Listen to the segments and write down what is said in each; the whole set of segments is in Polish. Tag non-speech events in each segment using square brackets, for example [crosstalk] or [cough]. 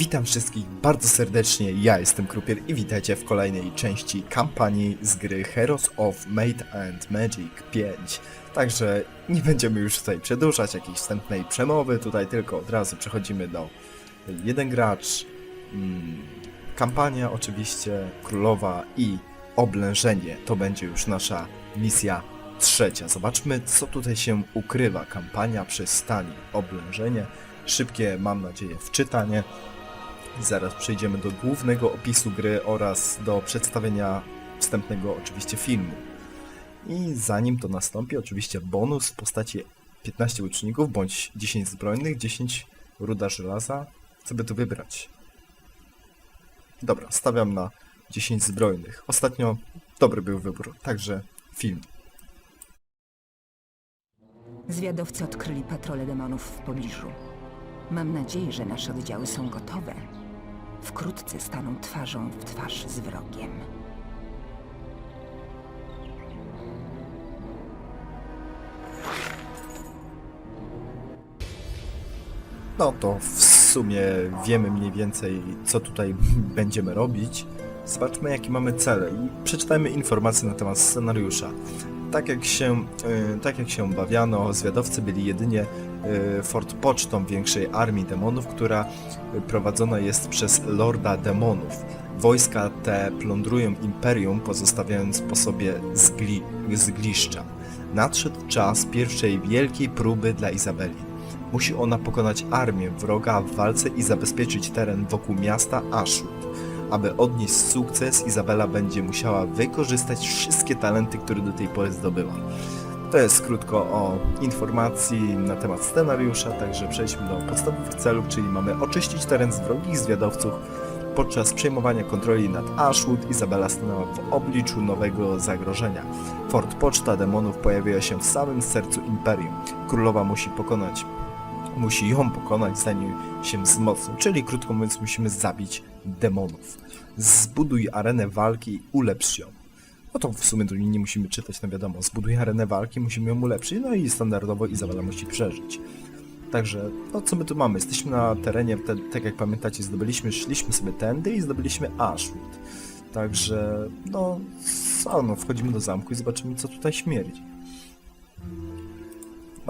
Witam wszystkich bardzo serdecznie, ja jestem Krupier i witajcie w kolejnej części kampanii z gry Heroes of Might and Magic 5. Także nie będziemy już tutaj przedłużać jakiejś wstępnej przemowy, tutaj tylko od razu przechodzimy do jeden gracz, mm, kampania oczywiście, królowa i oblężenie. To będzie już nasza misja trzecia. Zobaczmy co tutaj się ukrywa. Kampania przystani, oblężenie. Szybkie, mam nadzieję, wczytanie. Zaraz przejdziemy do głównego opisu gry oraz do przedstawienia wstępnego oczywiście filmu. I zanim to nastąpi, oczywiście bonus w postaci 15 łuczników bądź 10 zbrojnych, 10 ruda żelaza. Co by tu wybrać? Dobra, stawiam na 10 zbrojnych. Ostatnio dobry był wybór, także film. Zwiadowcy odkryli patrole demonów w pobliżu. Mam nadzieję, że nasze oddziały są gotowe. Wkrótce staną twarzą w twarz z wrogiem. No to w sumie wiemy mniej więcej, co tutaj [laughs] będziemy robić. Zobaczmy, jakie mamy cele i przeczytajmy informacje na temat scenariusza. Tak jak się, y, tak jak się obawiano, zwiadowcy byli jedynie y, Fort Pocztą większej armii demonów, która prowadzona jest przez Lorda Demonów. Wojska te plądrują imperium, pozostawiając po sobie zgli, zgliszcza. Nadszedł czas pierwszej wielkiej próby dla Izabeli. Musi ona pokonać armię wroga w walce i zabezpieczyć teren wokół miasta Ashwood. Aby odnieść sukces, Izabela będzie musiała wykorzystać wszystkie talenty, które do tej pory zdobyła. To jest krótko o informacji na temat scenariusza, także przejdźmy do podstawowych celów, czyli mamy oczyścić teren z wrogich zwiadowców. Podczas przejmowania kontroli nad Ashwood, Izabela stanęła w obliczu nowego zagrożenia. Fort Poczta Demonów pojawiła się w samym sercu Imperium. Królowa musi pokonać musi ją pokonać, zanim się wzmocni. Czyli krótko mówiąc, musimy zabić demonów. Zbuduj arenę walki i ulepsz ją. No to w sumie tu nie musimy czytać, no wiadomo. Zbuduj arenę walki, musimy ją ulepszyć, no i standardowo Izabela musi przeżyć. Także, no co my tu mamy? Jesteśmy na terenie, te, tak jak pamiętacie, zdobyliśmy, szliśmy sobie tędy i zdobyliśmy Ashwood. Także, no, co, no, wchodzimy do zamku i zobaczymy, co tutaj śmierdzi.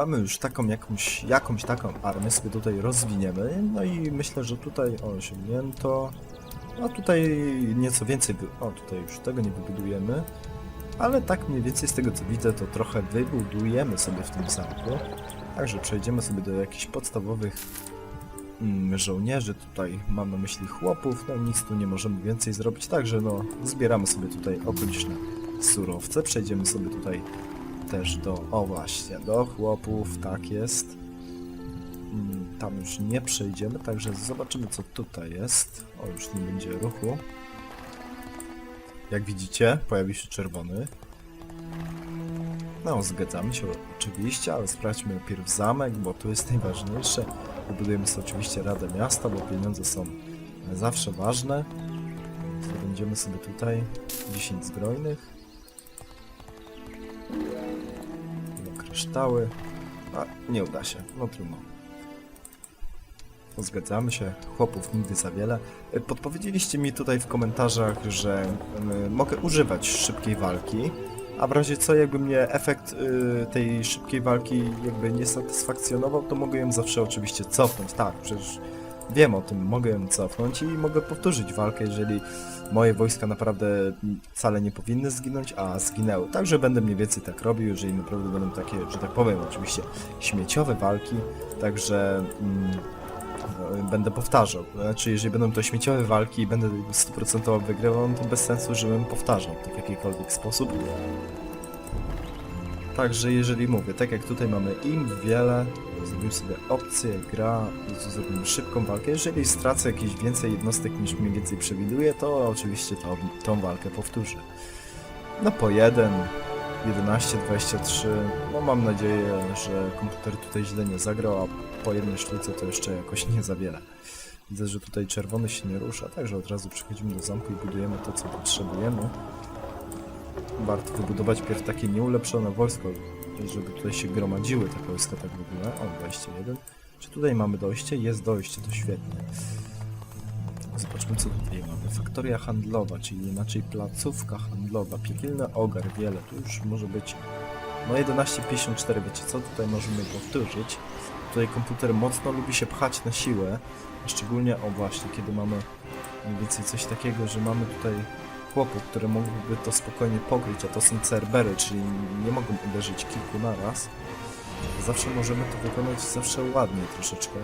Mamy już taką jakąś, jakąś taką armię, sobie tutaj rozwiniemy, no i myślę, że tutaj osiągnięto, a tutaj nieco więcej, o tutaj już tego nie wybudujemy, ale tak mniej więcej z tego co widzę, to trochę wybudujemy sobie w tym zamku, także przejdziemy sobie do jakichś podstawowych mm, żołnierzy, tutaj mam na myśli chłopów, no nic tu nie możemy więcej zrobić, także no zbieramy sobie tutaj okoliczne surowce, przejdziemy sobie tutaj też do, o właśnie, do chłopów, tak jest. Mm, Tam już nie przejdziemy, także zobaczymy co tutaj jest. O, już nie będzie ruchu. Jak widzicie, pojawi się czerwony. No, zgadzamy się oczywiście, ale sprawdźmy najpierw zamek, bo tu jest najważniejsze. Wybudujemy sobie oczywiście Radę Miasta, bo pieniądze są zawsze ważne. Będziemy sobie tutaj 10 zbrojnych. Kryształy. A, nie uda się. No trudno. No, Zgadzamy się, chłopów nigdy za wiele. Y, Podpowiedzieliście mi tutaj w komentarzach, że y, mogę używać szybkiej walki, a w razie co, jakby mnie efekt y, tej szybkiej walki jakby nie satysfakcjonował, to mogę ją zawsze oczywiście cofnąć. Tak, przecież wiem o tym, mogę ją cofnąć i mogę powtórzyć walkę, jeżeli moje wojska naprawdę wcale nie powinny zginąć, a zginęły. Także będę mniej więcej tak robił, jeżeli naprawdę będą takie, że tak powiem, oczywiście śmieciowe walki, także mm, będę powtarzał. Znaczy, jeżeli będą to śmieciowe walki i będę stuprocentowo wygrywał, no to bez sensu, żebym powtarzał to w jakikolwiek sposób. Także jeżeli mówię, tak jak tutaj mamy im wiele, zrobimy sobie opcję, gra, i zrobimy szybką walkę. Jeżeli stracę jakieś więcej jednostek niż mniej więcej przewiduję, to oczywiście tą, tą walkę powtórzę. No po 1, 11, 23, no mam nadzieję, że komputer tutaj źle nie zagrał, a po jednej sztuce to jeszcze jakoś nie za wiele. Widzę, że tutaj czerwony się nie rusza, także od razu przechodzimy do zamku i budujemy to, co potrzebujemy. Warto wybudować pierw takie nieulepszone wojsko, żeby tutaj się gromadziły te wojska tak w ogóle. O, 21. Czy tutaj mamy dojście? Jest dojście, to świetnie. Zobaczmy co tutaj mamy. Faktoria handlowa, czyli inaczej placówka handlowa. Piekielny ogar, wiele. Tu już może być no 11.54, wiecie co? Tutaj możemy powtórzyć. Tutaj komputer mocno lubi się pchać na siłę. Szczególnie, o właśnie, kiedy mamy mniej więcej coś takiego, że mamy tutaj chłopów, które mogłyby to spokojnie pokryć, a to są cerbery, czyli nie mogą uderzyć kilku naraz. Zawsze możemy to wykonać zawsze ładniej troszeczkę.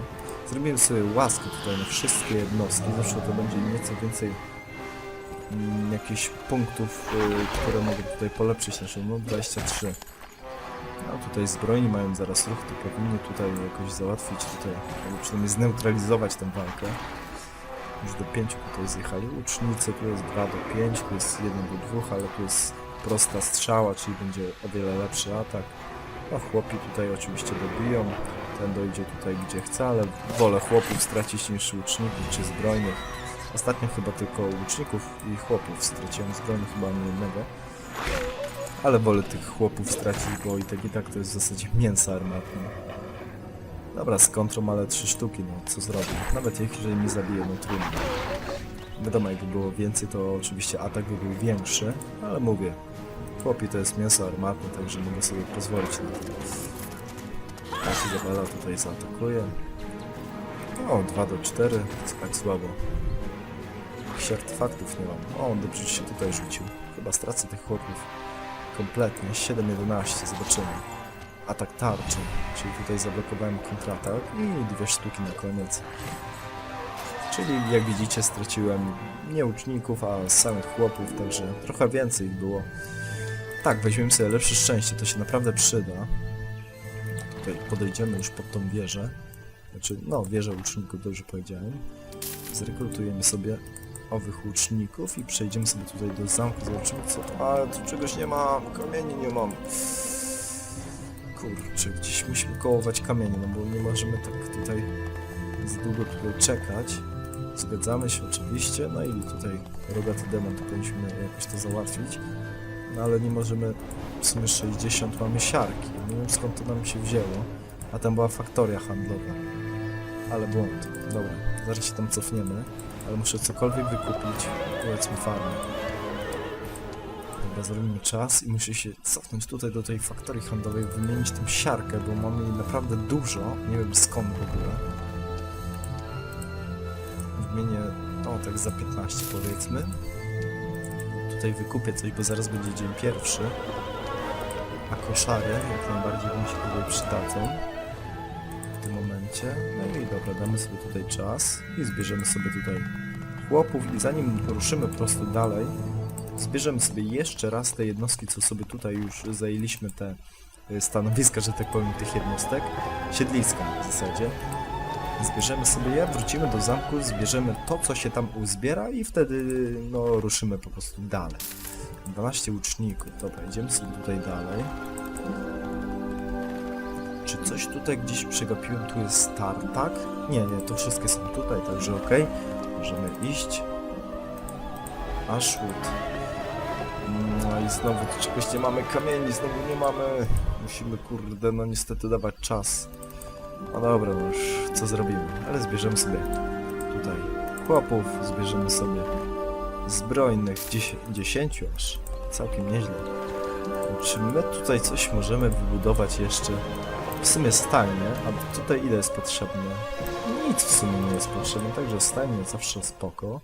Zrobimy sobie łaskę tutaj na wszystkie jednostki, zawsze to będzie nieco więcej mm, jakichś punktów, y, które mogą tutaj polepszyć naszą, no 23. No tutaj zbrojni mają zaraz ruch, to powinni tutaj jakoś załatwić tutaj, albo przynajmniej zneutralizować tę walkę. Już do 5 tutaj zjechali. Łucznicy tu jest 2 do 5, tu jest 1 do 2, ale tu jest prosta strzała, czyli będzie o wiele lepszy atak. No chłopi tutaj oczywiście dobiją, ten dojdzie tutaj gdzie chce, ale wolę chłopów stracić niż łuczników czy zbrojnych. Ostatnio chyba tylko łuczników i chłopów straciłem, zbrojnych chyba ani jednego. Ale wolę tych chłopów stracić, bo i tak i tak to jest w zasadzie mięso armatne. Dobra, z kontrą, ale trzy sztuki, no co zrobię? Nawet jeżeli mnie zabije, no trudno. Wiadomo, jakby było więcej, to oczywiście atak by był większy, ale mówię, chłopi to jest mięso armatne, także mogę sobie pozwolić na to. Tak, Izabela tutaj zaatakuje. O, 2 do 4, to jest tak słabo. Jakichś artefaktów nie mam. O, on dobrze się tutaj rzucił. Chyba stracę tych chłopów kompletnie. 7-11, zobaczymy. Atak tarczy, czyli tutaj zablokowałem kontratak i dwie sztuki na koniec. Czyli jak widzicie straciłem nie łuczników, a samych chłopów, także trochę więcej ich było. Tak, weźmiemy sobie lepsze szczęście, to się naprawdę przyda. Tutaj podejdziemy już pod tą wieżę. Znaczy, no, wieżę łuczników, dobrze powiedziałem. Zrekrutujemy sobie owych łuczników i przejdziemy sobie tutaj do zamku, zobaczymy co to... A, tu czegoś nie ma, kamieni nie mam. Kurczę, gdzieś musimy kołować kamienie, no bo nie możemy tak tutaj za długo tutaj czekać. Zgadzamy się oczywiście, no i tutaj rogaty demon, to powinniśmy jakoś to załatwić. No ale nie możemy, w sumie 60 mamy siarki, nie wiem skąd to nam się wzięło. A tam była faktoria handlowa. Ale błąd. Dobra, zaraz się tam cofniemy, ale muszę cokolwiek wykupić, powiedzmy farmę. Dobra, zrobimy czas i muszę się cofnąć tutaj do tej faktorii handlowej, wymienić tą siarkę, bo mamy jej naprawdę dużo, nie wiem skąd w ogóle. Wymienię, o tak za 15 powiedzmy. Tutaj wykupię coś, bo zaraz będzie dzień pierwszy. A koszary jak najbardziej mi się tutaj przydadzą. W tym momencie. No i dobra, damy sobie tutaj czas i zbierzemy sobie tutaj chłopów i zanim ruszymy po prostu dalej, zbierzemy sobie jeszcze raz te jednostki, co sobie tutaj już zajęliśmy te y, stanowiska, że tak powiem, tych jednostek. Siedliska w zasadzie. Zbierzemy sobie je, wrócimy do zamku, zbierzemy to, co się tam uzbiera i wtedy no, ruszymy po prostu dalej. 12 łuczników, dobra, idziemy sobie tutaj dalej. Czy coś tutaj gdzieś przegapiłem? Tu jest tartak? Nie, nie, to wszystkie są tutaj, także okej. Możemy iść. Ashwood. No i znowu czegoś nie mamy kamieni, znowu nie mamy. Musimy, kurde, no niestety dawać czas. No dobra, no już co zrobimy, ale zbierzemy sobie tutaj chłopów, zbierzemy sobie zbrojnych, 10, 10 aż, całkiem nieźle. Czy my tutaj coś możemy wybudować jeszcze? W sumie stajnie, a tutaj ile jest potrzebne? Nic w sumie nie jest potrzebne, także stajnie zawsze spoko.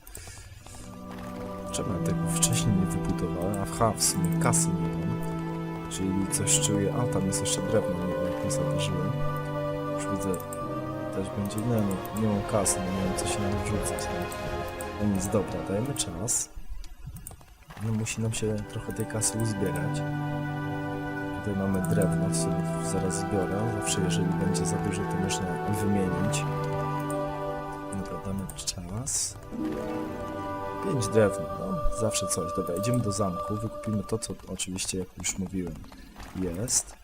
Czemu ja tego wcześniej nie wybudowałem? Aha, w sumie kasy nie mam. Czyli coś czuję. A, tam jest jeszcze drewno, nie wiem jak nie zauważyłem. Już widzę, też będzie. Nie, no, nie mam kasy, nie wiem co się nam wrzucać. No. nic, dobra, dajemy czas. No musi nam się trochę tej kasy uzbierać. Tutaj mamy drewno, sumie zaraz zbiorę. Zawsze jeżeli będzie za dużo, to można wymienić. 5 drewna, no zawsze coś. Dobra, idziemy do zamku, wykupimy to, co oczywiście, jak już mówiłem, jest.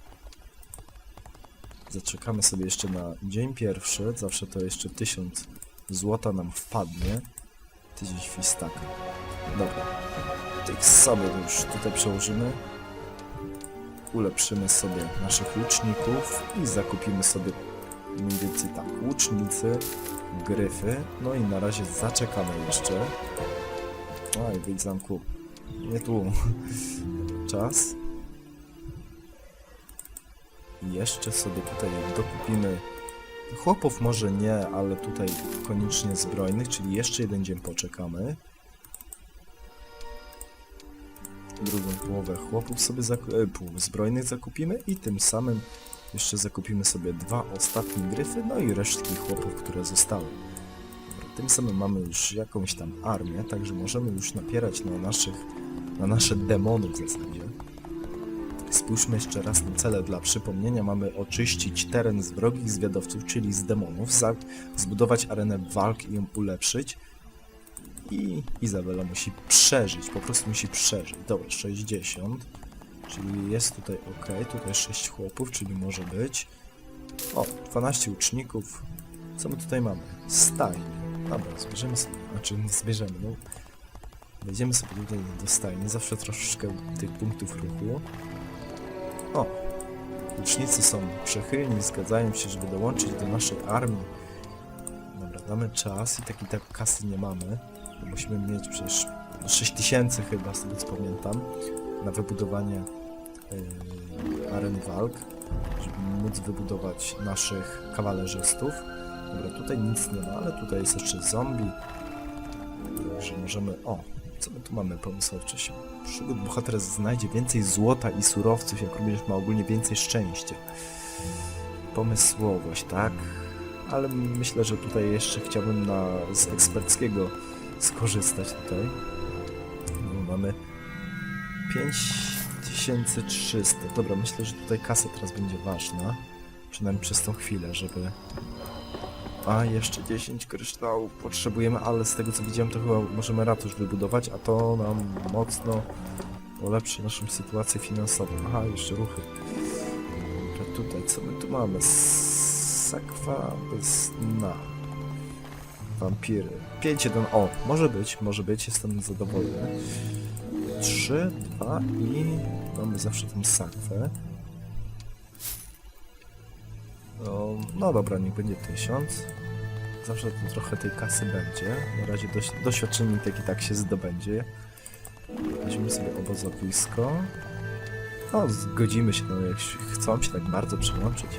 Zaczekamy sobie jeszcze na dzień pierwszy, zawsze to jeszcze 1000 złota nam wpadnie. Tydzień świstaka. Dobra, tych sobie już tutaj przełożymy. Ulepszymy sobie naszych łuczników i zakupimy sobie mniej więcej tak, łucznicy, gryfy. No i na razie zaczekamy jeszcze. Oj, wyjdź zamku. Nie tu. [laughs] Czas. Jeszcze sobie tutaj dokupimy chłopów może nie, ale tutaj koniecznie zbrojnych, czyli jeszcze jeden dzień poczekamy. Drugą połowę chłopów sobie zaku- e, zbrojnych zakupimy i tym samym jeszcze zakupimy sobie dwa ostatnie gryfy, no i resztki chłopów, które zostały. Tym samym mamy już jakąś tam armię, także możemy już napierać na naszych, na nasze demony w zasadzie. Spójrzmy jeszcze raz na cele dla przypomnienia. Mamy oczyścić teren z wrogich zwiadowców, czyli z demonów, zbudować arenę walk i ją ulepszyć. I Izabela musi przeżyć, po prostu musi przeżyć. Dobra, 60. Czyli jest tutaj ok, tutaj 6 chłopów, czyli może być. O, 12 uczników. Co my tutaj mamy? Stajnie. Dobra, zbierzemy sobie, znaczy nie zbierzemy, no. Wejdziemy sobie tutaj do stajni, zawsze troszeczkę tych punktów ruchu. O, łucznicy są przychylni, zgadzają się, żeby dołączyć do naszej armii. Dobra, damy czas i tak i tak kasy nie mamy, musimy mieć przecież 6000 chyba, z tego co pamiętam, na wybudowanie yy, aren walk, żeby móc wybudować naszych kawalerzystów. Dobra, tutaj nic nie ma, ale tutaj jest jeszcze zombie, także możemy... O, co my tu mamy pomysłowcze się? Przygód bohater znajdzie więcej złota i surowców, jak również ma ogólnie więcej szczęścia. Pomysłowość, tak? Ale myślę, że tutaj jeszcze chciałbym na, z eksperckiego skorzystać tutaj. No, mamy 5300. Dobra, myślę, że tutaj kasa teraz będzie ważna. Przynajmniej przez tą chwilę, żeby... A, jeszcze 10 kryształów potrzebujemy, ale z tego co widziałem, to chyba możemy ratusz wybudować, a to nam mocno ulepszy naszą sytuację finansową. Aha, jeszcze ruchy. Dobra, tutaj, co my tu mamy? Sakwa bez dna. Wampiry. 5-1, o, może być, może być, jestem zadowolony. 3, 2 i mamy zawsze tą sakwę. O, no dobra, niech będzie 1000. Zawsze tu trochę tej kasy będzie. Na razie doś doświadczenie tak i tak się zdobędzie. Weźmiemy sobie obozowisko. No, zgodzimy się, no jak chcą się tak bardzo przyłączyć.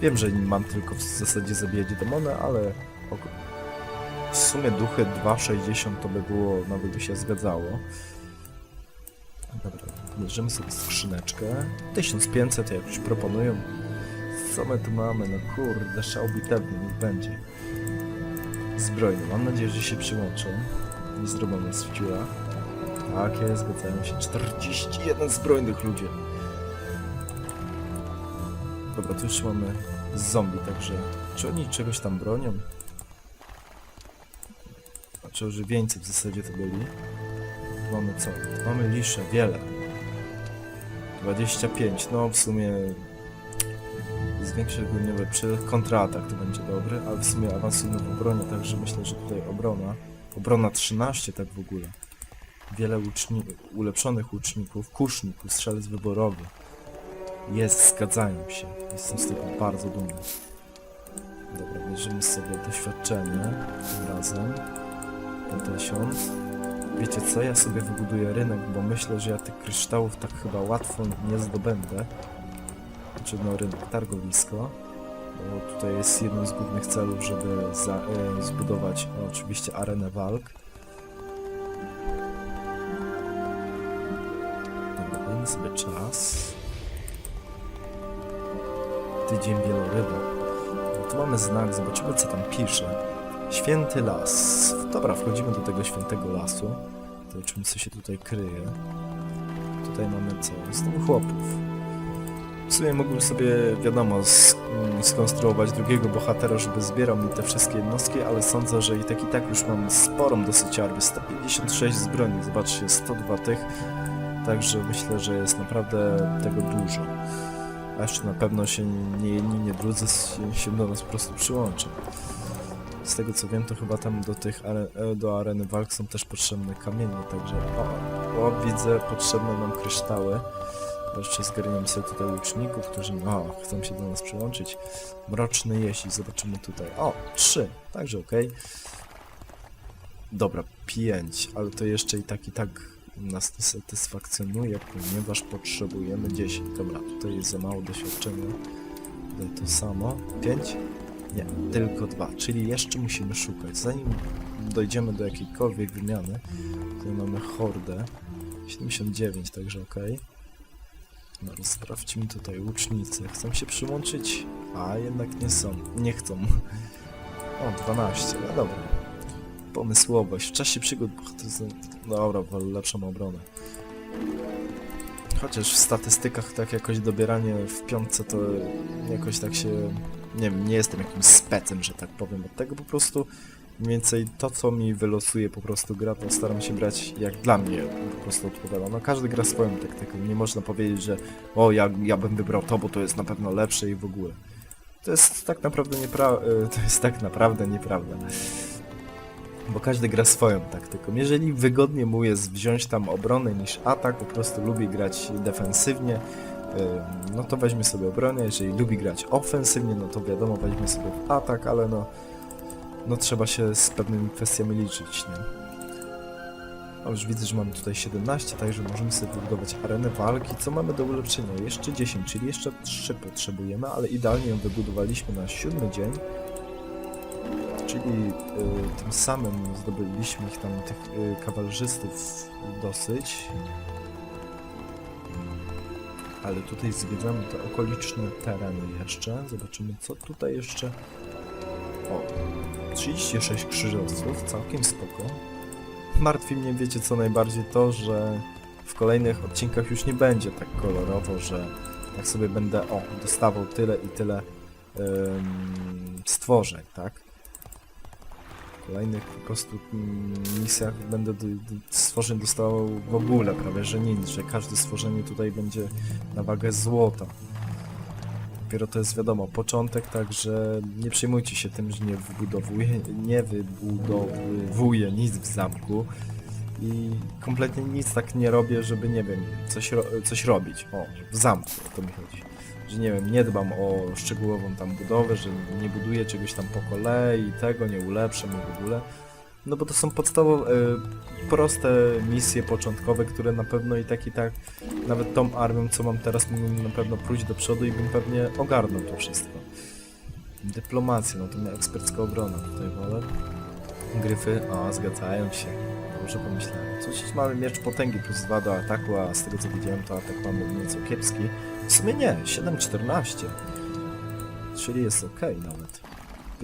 Wiem, że mam tylko w zasadzie zabijać demony, ale w sumie duchy 2,60 to by było, nawet by się zgadzało. Dobra, bierzemy sobie skrzyneczkę. 1500 jak już proponują. Co my tu mamy? No kurde, szał bitewny, niech będzie. Zbrojny, mam nadzieję, że się przyłączą. Nie zrobią nas w dziura. Tak jest, zgadzają się. 41 zbrojnych ludzie. Dobra, tu już mamy zombie, także czy oni czegoś tam bronią? Znaczy ożywieńcy w zasadzie to byli. Mamy co? Mamy lisze, wiele. 25, no w sumie zwiększy ogniowy przy kontratak to będzie dobry, ale w sumie awansujemy w obronie, także myślę, że tutaj obrona. Obrona 13 tak w ogóle. Wiele łuczni ulepszonych łuczników, kuszników, strzelec wyborowy. Jest, zgadzają się. Jestem z tego bardzo dumny. Dobra, bierzemy sobie doświadczenie tym razem. Po 1000. Wiecie co, ja sobie wybuduję rynek, bo myślę, że ja tych kryształów tak chyba łatwo nie zdobędę. Znaczy no targowisko. Bo tutaj jest jednym z głównych celów, żeby za, e, zbudować no, oczywiście arenę walk. Dobra, dajmy sobie czas. Tydzień wieloryba. No, tu mamy znak, zobaczymy co tam pisze. Święty las. Dobra, wchodzimy do tego świętego lasu. Zobaczymy co się tutaj kryje. Tutaj mamy co? Znowu chłopów. W sumie mógłbym sobie, wiadomo, mm, skonstruować drugiego bohatera, żeby zbierał mi te wszystkie jednostki, ale sądzę, że i tak i tak już mam sporą dosyć armię. 156 zbrojni, zobaczcie, 102 tych. Także myślę, że jest naprawdę tego dużo. A jeszcze na pewno się nie jedni, nie drudzy się, do nas po prostu przyłączą. Z tego co wiem, to chyba tam do tych e, do areny walk są też potrzebne kamienie, także o, o widzę, potrzebne nam kryształy. Jeszcze zgarniemy sobie tutaj łuczników, którzy o, chcą się do nas przyłączyć. Mroczny jeźdź, zobaczymy tutaj. O, trzy, także okej. Dobra, pięć, ale to jeszcze i tak i tak nas nie satysfakcjonuje, ponieważ potrzebujemy 10. Dobra, tutaj jest za mało doświadczenia. Tutaj to samo. 5? Nie, tylko dwa, czyli jeszcze musimy szukać. Zanim dojdziemy do jakiejkolwiek wymiany, tutaj mamy hordę. 79, także ok. No, sprawdźmy tutaj łucznicy. Chcą się przyłączyć? A, jednak nie są. Nie chcą. O, 12, no dobra. Pomysłowość. W czasie przygód bohaterzy... Dobra, wolę lepszą obronę. Chociaż w statystykach tak jakoś dobieranie w piątce to jakoś tak się... Nie wiem, nie jestem jakimś specem, że tak powiem. Od tego po prostu mniej więcej to, co mi wylosuje po prostu gra, to staram się brać jak dla mnie po prostu odpowiada. No każdy gra swoją taktyką. Nie można powiedzieć, że o, ja, ja bym wybrał to, bo to jest na pewno lepsze i w ogóle. To jest tak naprawdę niepra... y, To jest tak naprawdę nieprawda. Bo każdy gra swoją taktyką. Jeżeli wygodnie mu jest wziąć tam obronę niż atak, po prostu lubi grać defensywnie, ym, no to weźmie sobie obronę. Jeżeli lubi grać ofensywnie, no to wiadomo, weźmie sobie atak, ale no, no trzeba się z pewnymi kwestiami liczyć, nie? O, już widzę, że mamy tutaj 17, także możemy sobie wybudować arenę walki. Co mamy do ulepszenia? Jeszcze 10, czyli jeszcze 3 potrzebujemy, ale idealnie ją wybudowaliśmy na siódmy dzień. Czyli y, tym samym zdobyliśmy ich tam, tych y, kawalerzystów dosyć. Ale tutaj zwiedzamy te okoliczne tereny jeszcze. Zobaczymy, co tutaj jeszcze... O, 36 krzyżowców, całkiem spoko. Martwi mnie, wiecie co najbardziej, to, że w kolejnych odcinkach już nie będzie tak kolorowo, że jak sobie będę, o, dostawał tyle i tyle stworzeń, tak? W kolejnych po prostu misjach będę d- d- stworzeń dostawał w ogóle prawie, że nic, że każde stworzenie tutaj będzie na wagę złota. Dopiero to jest wiadomo, początek, także nie przejmujcie się tym, że nie wybudowuję, nie wybudowuję nic w zamku i kompletnie nic tak nie robię, żeby nie wiem, coś, ro coś robić. O, w zamku o to mi chodzi. Że nie wiem, nie dbam o szczegółową tam budowę, że nie buduję czegoś tam po kolei, tego nie ulepszam i w ogóle. No bo to są podstawowe, y, proste misje początkowe, które na pewno i tak i tak nawet tą armią, co mam teraz, mógłbym na pewno pójść do przodu i bym pewnie ogarnął to wszystko. Dyplomacja, no to ma ekspercka obrona tutaj wolę. Gryfy, o, zgadzają się. Dobrze pomyślałem. Coś mamy miecz potęgi plus 2 do ataku, a z tego co widziałem to atak mamy nieco kiepski. W sumie nie, 7-14. Czyli jest ok nawet.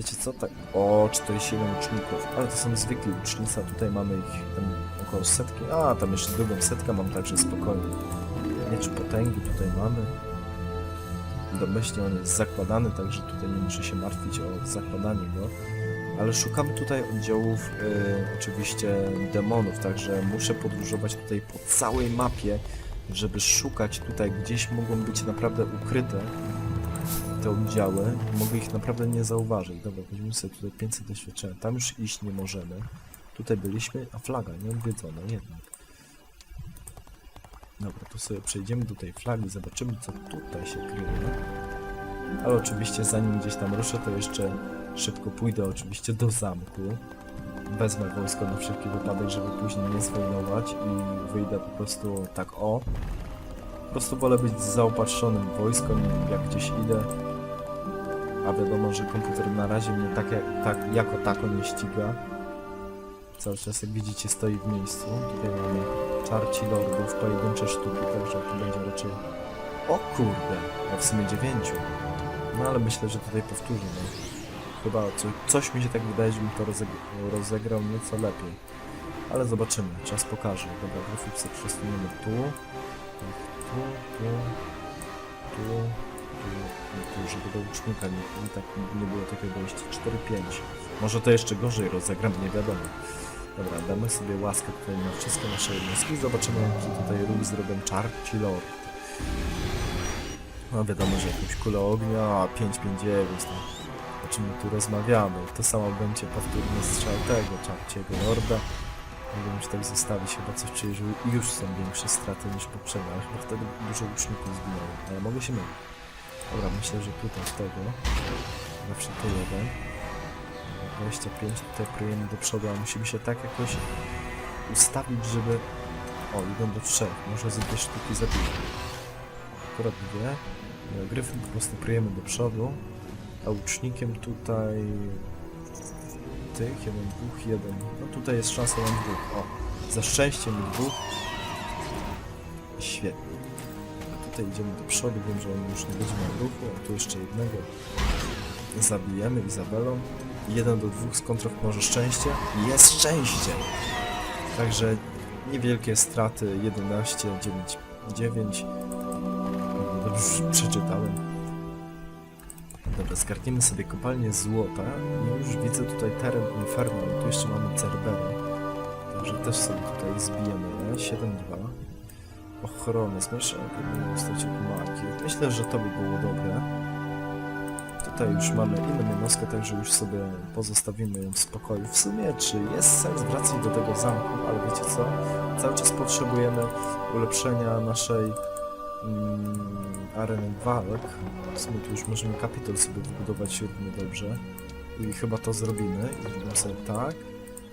Wiecie co, tak... O, 47 łuczników, ale to są zwykli łucznicy, a tutaj mamy ich tam około setki. A, tam jeszcze drugą setkę mam, także spokojnie. Miecz potęgi tutaj mamy. Domyślnie on jest zakładany, także tutaj nie muszę się martwić o zakładanie go. Ale szukam tutaj oddziałów e, oczywiście demonów, także muszę podróżować tutaj po całej mapie, żeby szukać tutaj, gdzieś mogą być naprawdę ukryte te oddziały. Mogę ich naprawdę nie zauważyć. Dobra, weźmy sobie tutaj 500 doświadczenia. Tam już iść nie możemy. Tutaj byliśmy, a flaga nie odwiedzona jednak. Dobra, tu sobie przejdziemy do tej flagi, zobaczymy co tutaj się kryje. Ale oczywiście zanim gdzieś tam ruszę, to jeszcze szybko pójdę oczywiście do zamku. Wezmę wojsko na wszelki wypadek, żeby później nie zwojnować i wyjdę po prostu tak o. Po prostu wolę być zaopatrzonym wojskiem, jak gdzieś idę. A wiadomo, że komputer na razie mnie tak, jak, tak jako tako nie ściga. Cały czas, jak widzicie, stoi w miejscu. Tutaj mamy czarci lordów, pojedyncze sztuki, także to będzie raczej... O kurde, a w sumie dziewięciu. No ale myślę, że tutaj powtórzę, no. Chyba co, coś mi się tak wydaje, żebym to rozeg- rozegrał nieco lepiej. Ale zobaczymy, czas pokaże. Dobra, grafik sobie przesuniemy. Tak, tu, tu, tu, tu, i do łucznika nie, nie, tak, nie było takiego dojścia. 4-5. Może to jeszcze gorzej rozegram, nie wiadomo. Dobra, damy sobie łaskę tutaj na wszystkie nasze jednostki. Zobaczymy, jaki tutaj ruch zrobią Charci Lord. No wiadomo, że jakąś kulę ognia, a 5-5-9, no. O czym my tu rozmawiamy? To samo będzie powtórny strzał tego Charciego Lorda. Mogę już tak zostawić, chyba coś czuję, że już są większe straty niż poprzednie, ale chyba wtedy dużo łuczników zginęło, ale mogę się mylić. Dobra, myślę, że tutaj z tego, zawsze to jeden. 25, tutaj próbujemy do przodu, ale musimy się tak jakoś ustawić, żeby... O, idą do trzech, może ze dwie sztuki zabiję. Akurat dwie. Gryfem po prostu próbujemy do przodu, a łucznikiem tutaj... Tych, jeden, dwóch, jeden. No tutaj jest szansa na dwóch. O, za szczęściem dwóch. Świetnie. Tutaj idziemy do przodu, wiem, że on już nie będzie miał ruchu, a tu jeszcze jednego zabijemy Izabelą. Jeden do dwóch z kontrów może szczęście. Jest szczęście! Także niewielkie straty 11, 9, 9. Dobrze przeczytałem. Dobra, zgarniemy sobie kopalnię złota już widzę tutaj teren Inferno, tu jeszcze mamy Cerberę. Także też sobie tutaj zbijemy 7-2. Ochronę, zmniejszenie zostać od marki. Myślę, że to by było dobre. Tutaj już mamy inną jednostkę, także już sobie pozostawimy ją w spokoju. W sumie, czy jest sens wracać do tego zamku, ale wiecie co? Cały czas potrzebujemy ulepszenia naszej mm, areny walk. W sumie tu już możemy kapitol sobie wybudować równie dobrze. I chyba to zrobimy. I sobie tak.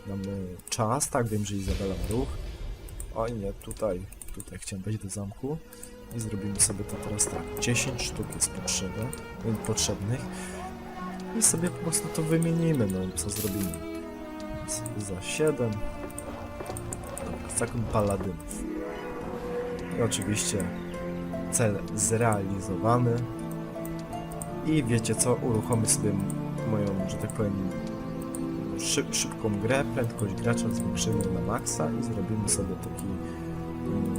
Mamy czas, tak, wiem, że Izabela ma ruch. Oj nie, tutaj, tutaj chciałem wejść do zamku. I zrobimy sobie to teraz tak. 10 sztuk jest potrzeba, y, potrzebnych. I sobie po prostu to wymienimy, no co zrobimy. Za 7. Zakon paladynów. I oczywiście cel zrealizowany. I wiecie co, uruchomię sobie moją, że tak powiem, szyb, szybką grę, prędkość gracza zwiększymy na maksa i zrobimy sobie taki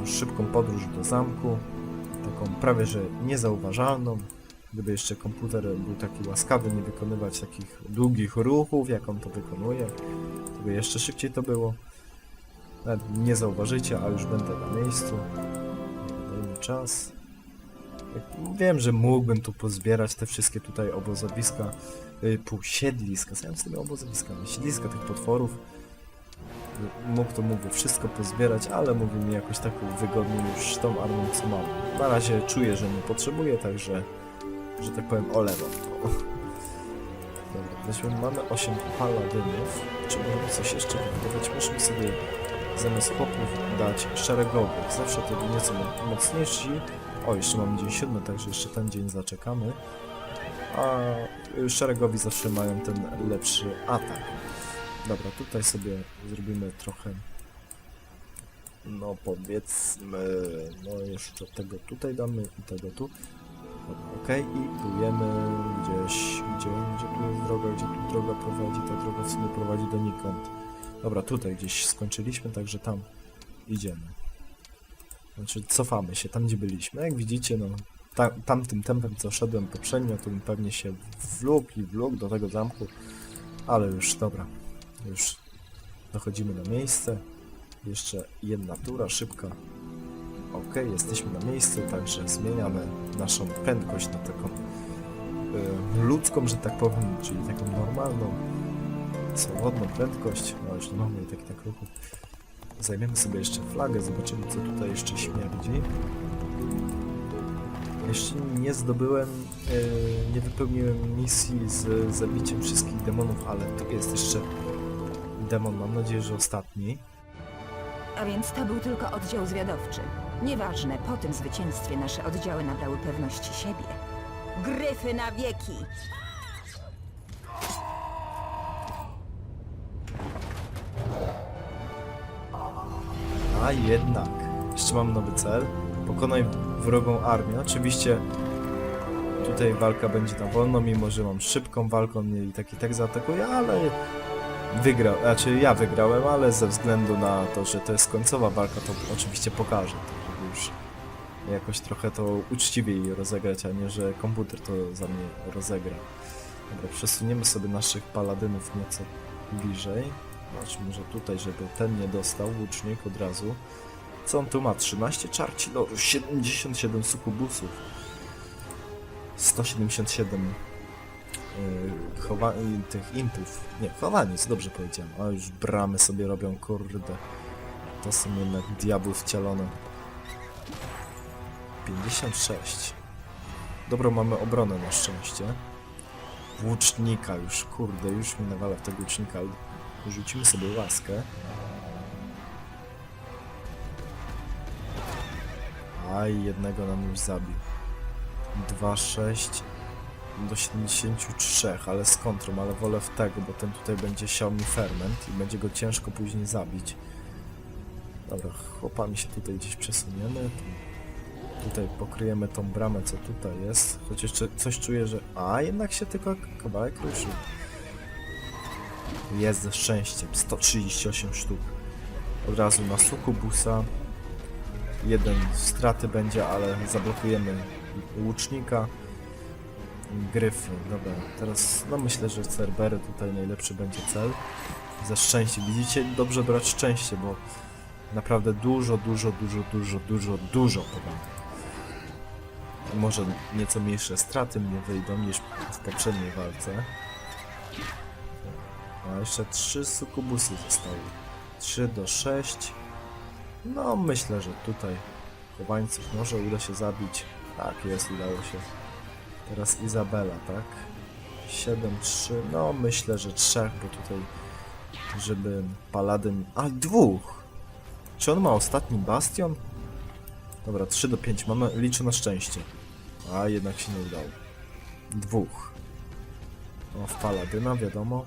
szybką podróż do zamku, taką prawie że niezauważalną. Gdyby jeszcze komputer był taki łaskawy, nie wykonywać takich długich ruchów, jak on to wykonuje, to by jeszcze szybciej to było. Nawet nie zauważycie, a już będę na miejscu. Dajmy czas. Wiem, że mógłbym tu pozbierać te wszystkie tutaj obozowiska, y, półsiedliska, co ja z tymi siedliska tych potworów. Mógł to mówię wszystko pozbierać, ale mówi mi jakoś tak wygodnie już tą armią co mam. Na razie czuję, że nie potrzebuję, także, że tak powiem, olewam to. Dobra, weźmy, mamy 8 paladynów. Czy możemy coś jeszcze wybudować? Możemy sobie zamiast popów dać szeregowych. Zawsze to nieco mo- mocniejsi. O, jeszcze mamy dzień siódmy, także jeszcze ten dzień zaczekamy. A y, szeregowi zawsze mają ten lepszy atak. Dobra, tutaj sobie zrobimy trochę. No powiedzmy, no jeszcze tego tutaj damy i tego tu. Dobra, Okej, i płyjemy gdzieś, gdzie, gdzie tu jest droga, gdzie tu droga prowadzi, ta droga w sumie prowadzi donikąd. Dobra, tutaj gdzieś skończyliśmy, także tam idziemy. Znaczy cofamy się tam, gdzie byliśmy. Jak widzicie, no ta, tamtym tempem, co szedłem poprzednio, to bym pewnie się wlókł i wlókł do tego zamku. Ale już, dobra, już dochodzimy na miejsce. Jeszcze jedna tura, szybka. Ok, jesteśmy na miejscu, także zmieniamy naszą prędkość na taką y, ludzką, że tak powiem, czyli taką normalną, swobodną prędkość. No już nie mamy tak tak ruchu. Zajmiemy sobie jeszcze flagę, zobaczymy co tutaj jeszcze śmierdzi. Jeszcze nie zdobyłem, y, nie wypełniłem misji z zabiciem wszystkich demonów, ale tu jest jeszcze demon, mam nadzieję, że ostatni. A więc to był tylko oddział zwiadowczy. Nieważne, po tym zwycięstwie nasze oddziały nabrały pewności siebie. Gryfy na wieki! A jednak, jeszcze mam nowy cel. Pokonaj wrogą armię. Oczywiście tutaj walka będzie na wolno, mimo że mam szybką walkę, on mnie i tak i tak zaatakuje, ale wygrał, znaczy ja wygrałem, ale ze względu na to, że to jest końcowa walka, to oczywiście pokażę, to żeby już jakoś trochę to uczciwiej rozegrać, a nie, że komputer to za mnie rozegra. Dobra, przesuniemy sobie naszych paladynów nieco bliżej. Znaczy może tutaj, żeby ten nie dostał, łucznik od razu. Co on tu ma? 13 czarci loru, 77 sukubusów, 177 yy, chowa- yy, tych impów. Nie, chowaniec, dobrze powiedziałem. A już bramy sobie robią, kurde. To są jednak diabły wcielone. 56. Dobro, mamy obronę na szczęście. Łucznika już, kurde, już mi nawala w tego łucznika. Rzucimy sobie łaskę. Aj, jednego nam już zabił. 2, 6 do 73, ale z kontrą, ale wolę w tego, bo ten tutaj będzie siał mi ferment i będzie go ciężko później zabić. Dobra, chłopami się tutaj gdzieś przesuniemy. Tu- Tutaj pokryjemy tą bramę, co tutaj jest. Choć jeszcze coś czuję, że... A, jednak się tylko kawałek ruszył. Jest ze szczęściem. 138 sztuk. Od razu na sukubusa. Jeden straty będzie, ale zablokujemy łucznika. Gryfy, dobra. Teraz, no myślę, że Cerbery tutaj najlepszy będzie cel. Za szczęście. Widzicie, dobrze brać szczęście, bo naprawdę dużo, dużo, dużo, dużo, dużo, dużo pomaga. Może nieco mniejsze straty mnie wyjdą niż w poprzedniej walce. A jeszcze trzy sukubusy zostały. 3 do 6. No myślę, że tutaj chowańców może uda się zabić. Tak jest, udało się. Teraz Izabela, tak? 7-3. No myślę, że trzech, bo tutaj żeby paladyn... A dwóch! Czy on ma ostatni bastion? Dobra, 3 do 5 mamy, liczę na szczęście. A jednak się nie udało. Dwóch. O, w paladyna, wiadomo.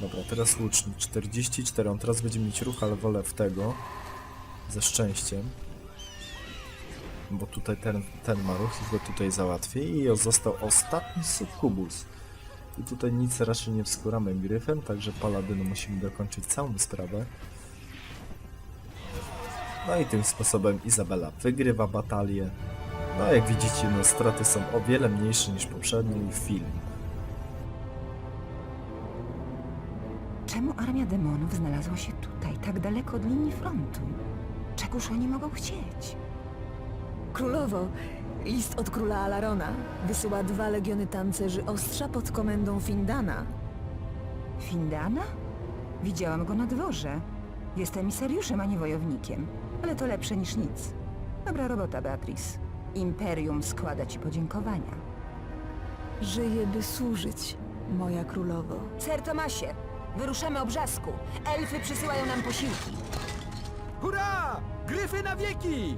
Dobra, teraz łucznik 44. On teraz będzie mieć ruch, ale wolę w tego. Ze szczęściem. Bo tutaj ten, ten ma ruch i go tutaj załatwię. I został ostatni sukubus. I tutaj nic raczej nie wskuramy gryfem, także paladynu musimy dokończyć całą sprawę. No i tym sposobem Izabela wygrywa batalię. No jak widzicie, no straty są o wiele mniejsze niż poprzedni film. Czemu armia demonów znalazła się tutaj, tak daleko od linii frontu? Czegoż oni mogą chcieć? Królowo, list od króla Alarona wysyła dwa legiony tancerzy ostrza pod komendą Findana. Findana? Widziałam go na dworze. Jest emisariuszem, a nie wojownikiem. Ale to lepsze niż nic. Dobra robota, Beatrice. Imperium składa ci podziękowania. Żyje, by służyć, moja królowo. Ser Tomasie, wyruszamy obrzasku. Elfy przysyłają nam posiłki. Hurra! Gryfy na wieki!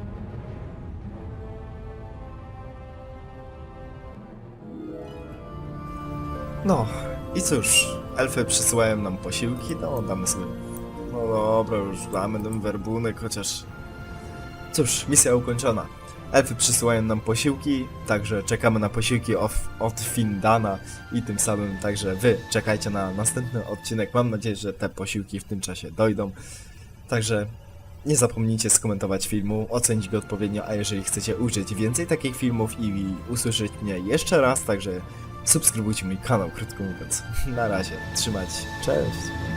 No i cóż, elfy przysyłają nam posiłki, no damy sobie. No dobra, już damy ten werbunek, chociaż. Cóż, misja ukończona. Elfy przysyłają nam posiłki, także czekamy na posiłki od, od Findana i tym samym także wy czekajcie na następny odcinek. Mam nadzieję, że te posiłki w tym czasie dojdą. Także nie zapomnijcie skomentować filmu, ocenić go odpowiednio, a jeżeli chcecie ujrzeć więcej takich filmów i usłyszeć mnie jeszcze raz, także subskrybujcie mój kanał, krótko mówiąc. [laughs] Na razie, trzymajcie się, cześć!